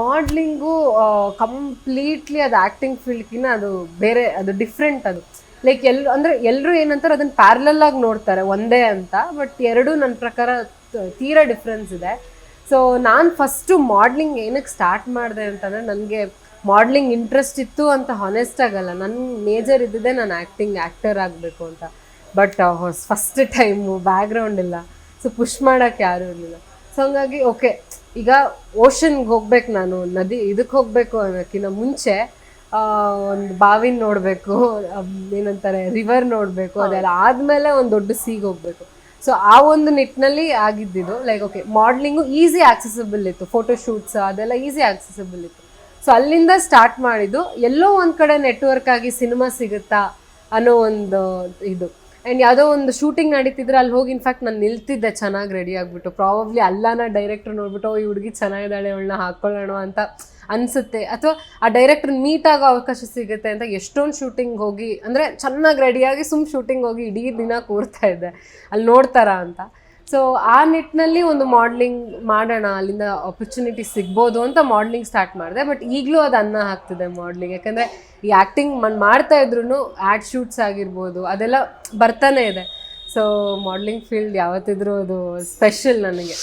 Modelling completely ಅದು acting ಫೀಲ್ಡ್ಗಿನ್ನ ಅದು ಬೇರೆ, ಅದು ಡಿಫ್ರೆಂಟ್ ಅದು. ಲೈಕ್ ಎಲ್, ಅಂದರೆ ಎಲ್ಲರೂ ಏನಂತಾರೆ ಅದನ್ನು ಪ್ಯಾರಲಲ್ ಆಗಿ ನೋಡ್ತಾರೆ, ಒಂದೇ ಅಂತ. ಬಟ್ ಎರಡೂ ನನ್ನ ಪ್ರಕಾರ ತೀರಾ ಡಿಫ್ರೆನ್ಸ್ ಇದೆ. ಸೊ ನಾನು ಫಸ್ಟು ಮಾಡ್ಲಿಂಗ್ ಏನಕ್ಕೆ ಸ್ಟಾರ್ಟ್ ಮಾಡಿದೆ ಅಂತಂದರೆ ನನಗೆ ಮಾಡ್ಲಿಂಗ್ ಇಂಟ್ರೆಸ್ಟ್ ಇತ್ತು ಅಂತ ಹಾನೆಸ್ಟ್ ಆಗಲ್ಲ. ನನ್ನ ಮೇಜರ್ ಇದ್ದಿದ್ದೆ ನಾನು ಆ್ಯಕ್ಟಿಂಗ್ ಆ್ಯಕ್ಟರ್ ಆಗಬೇಕು ಅಂತ. ಬಟ್ ಫಸ್ಟ್ ಟೈಮು ಬ್ಯಾಕ್ಗ್ರೌಂಡ್ ಇಲ್ಲ. ಸೊ ಪುಷ್ ಮಾಡೋಕ್ಕೆ ಯಾರೂ ಇರಲಿಲ್ಲ. ಸೊ ಹಂಗಾಗಿ ಓಕೆ ಈಗ ಓಷನ್ಗೆ ಹೋಗ್ಬೇಕು ನಾನು ನದಿ ಇದಕ್ಕೆ ಹೋಗಬೇಕು ಅನ್ನೋಕ್ಕಿಂತ ಮುಂಚೆ ಒಂದು ಬಾವಿನ ನೋಡಬೇಕು ಏನಂತಾರೆ ರಿವರ್ ನೋಡಬೇಕು ಅದೆಲ್ಲ ಆದಮೇಲೆ ಒಂದು ದೊಡ್ಡ ಸೀಗೆ ಹೋಗಬೇಕು. ಸೊ ಆ ಒಂದು ನಿಟ್ಟಿನಲ್ಲಿ ಆಗಿದ್ದಿದ್ದು like okay modelling easy accessible ಇತ್ತು ಫೋಟೋ ಶೂಟ್ಸ್ ಅದೆಲ್ಲ ಈಸಿ ಆಕ್ಸೆಸಿಬಲ್ ಇತ್ತು. ಸೊ ಅಲ್ಲಿಂದ ಸ್ಟಾರ್ಟ್ ಮಾಡಿದ್ದು ಎಲ್ಲೋ ಒಂದು ಕಡೆ ನೆಟ್ವರ್ಕ್ ಆಗಿ ಸಿನಿಮಾ ಸಿಗುತ್ತಾ ಅನ್ನೋ ಒಂದು ಇದು. ಆ್ಯಂಡ್ ಯಾವುದೋ ಒಂದು ಶೂಟಿಂಗ್ ನಡೀತಿದ್ರೆ ಅಲ್ಲಿ ಹೋಗಿ ಇನ್ಫ್ಯಾಕ್ಟ್ ನಾನು ನಿಲ್ತಿದ್ದೆ, ಚೆನ್ನಾಗಿ ರೆಡಿ ಆಗಿಬಿಟ್ಟು. ಪ್ರಾಬಬ್ಲಿ ಅಲ್ಲನ ಡೈರೆಕ್ಟ್ರ್ ನೋಡ್ಬಿಟ್ಟು ಈ ಹುಡುಗಿ ಚೆನ್ನಾಗಿದ್ದಾಳೆ, ಅವಳನ್ನ ಹಾಕ್ಕೊಳ್ಳೋಣ ಅಂತ ಅನಿಸುತ್ತೆ. ಅಥವಾ ಆ ಡೈರೆಕ್ಟ್ರ್ ಮೀಟ್ ಆಗೋ ಅವಕಾಶ ಸಿಗುತ್ತೆ ಅಂತ ಎಷ್ಟೊಂದು ಶೂಟಿಂಗ್ ಹೋಗಿ, ಅಂದರೆ ಚೆನ್ನಾಗಿ ರೆಡಿಯಾಗಿ ಸುಮ್ಮ ಶೂಟಿಂಗ್ ಹೋಗಿ ಇಡೀ ದಿನ ಕೂರ್ತಾ ಇದ್ದೆ. ಅಲ್ಲಿ ನೋಡ್ತಾರಾ ಅಂತ. ಸೊ ಆ ನಿಟ್ಟಿನಲ್ಲಿ ಒಂದು ಮಾಡ್ಲಿಂಗ್ ಮಾಡೋಣ, ಅಲ್ಲಿಂದ ಆಪರ್ಚುನಿಟಿ ಸಿಗ್ಬೋದು ಅಂತ ಮಾಡ್ಲಿಂಗ್ ಸ್ಟಾರ್ಟ್ ಮಾಡಿದೆ. ಬಟ್ ಈಗಲೂ ಅದು ಅನ್ನ ಹಾಕ್ತಿದೆ ಮಾಡ್ಲಿಂಗ್ ಯಾಕಂದರೆ ಈ ಆ್ಯಕ್ಟಿಂಗ್ ಮನ್, ಮಾಡ್ತಾ ಇದ್ರು ಆ್ಯಡ್ ಶೂಟ್ಸ್ ಆಗಿರ್ಬೋದು, ಅದೆಲ್ಲ ಬರ್ತಾನೆ ಇದೆ. ಸೊ ಮಾಡ್ಲಿಂಗ್ ಫೀಲ್ಡ್ ಯಾವತ್ತಿದ್ರೂ ಅದು ಸ್ಪೆಷಲ್ ನನಗೆ.